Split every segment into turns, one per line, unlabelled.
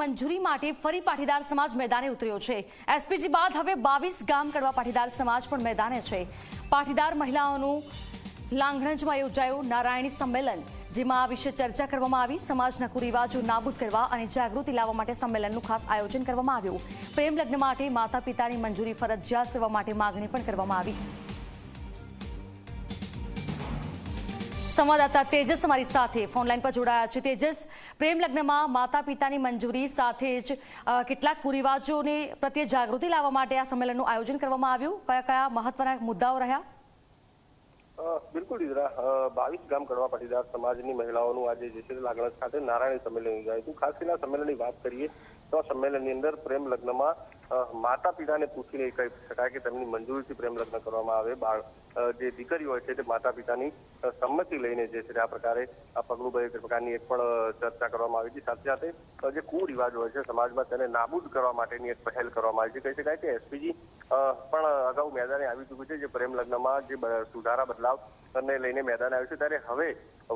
મંજૂરી માટે ફરી પાટીદાર સમાજ મેદાને ઉતર્યો છે. એસપીજી બાદ હવે બાવીસ ગામ કડવા પાટીદાર સમાજ પણ મેદાને છે. પાટીદાર મહિલાઓનું લાંગણજમાં યોજાયું નારાયણી સંમેલન, જેમાં આ વિશે ચર્ચા કરવામાં આવી. સમાજના કુરિવાજો નાબૂદ કરવા અને જાગૃતિ લાવવા માટે સંમેલનનું ખાસ આયોજન કરવામાં આવ્યું. પ્રેમ લગ્ન માટે માતા પિતાની મંજૂરી ફરજિયાત કરવા માટે માગણી પણ કરવામાં આવી. સંવાદદાતા તેજસ અમારી સાથે ફોનલાઈન પર જોડાયા છે. તેજસ, પ્રેમ લગ્નમાં માતા પિતાની મંજૂરી સાથે જ કેટલાક કુરિવાજોને પ્રત્યે જાગૃતિ લાવવા માટે આ સંમેલનનું આયોજન કરવામાં આવ્યું. કયા કયા મહત્વના મુદ્દાઓ રહ્યા?
બિલકુલ ઇદરા બાવીસ ગામ કડવા પાટીદાર સમાજની મહિલાઓનું આજે જે છે તે ખાતે નારાયણ સંમેલન યોજાયું ખાસ કરીને સંમેલનની વાત કરીએ તો સંમેલનની અંદર પ્રેમ લગ્નમાં માતા પિતાને પૂછીને એ કહી શકાય કે તેમની મંજૂરીથી પ્રેમ લગ્ન કરવામાં આવે. બાળ જે દીકરી હોય છે તે માતા પિતાની સંમતિ લઈને જે છે આ પ્રકારે આ પગલું ભરે પ્રકારની એક પણ ચર્ચા કરવામાં આવી હતી સાથે સાથે જે કુરિવાજ હોય છે સમાજમાં તેને નાબૂદ કરવા માટેની એક પહેલ કરવામાં આવી છે. કહી શકાય કે એસપીજી પણ અગાઉ મેદાને આવી ચૂક્યું છે જે પ્રેમ લગ્નમાં જે સુધારા બદલાવ ને લઈને મેદાને આવ્યું છે. ત્યારે હવે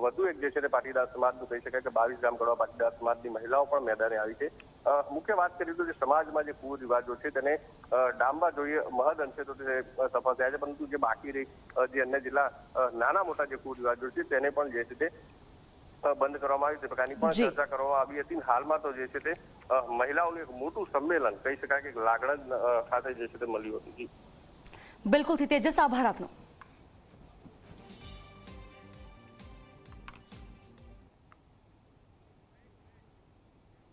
વધુ એક જે છે તે પાટીદાર સમાજનું કહી શકાય કે બાવીસ ગામ કરવા પાટીદાર સમાજની મહિલાઓ પણ મેદાને આવી છે. મુખ્ય વાત કરીએ તો જે સમાજમાં જે કુરિવાજો છે તેને ડામવા જોઈએ મહદ અંશે તો તે સફળ થયા છે. પરંતુ જે બાકી રહી જે અન્ય જિલ્લા નાના મોટા જે કુરિવાજો છે તેને પણ જે છે તે બંધ કરવામાં આવ્યું તે પ્રકારની પણ ચર્ચા કરવામાં આવી હતી હાલમાં તો જે છે તે મહિલાઓનું એક મોટું સંમેલન કહી શકાય કે લાગણા સાથે જે છે તે મળ્યું હતું. જી.
બિલકુલથી તેજસ આભાર આપનો.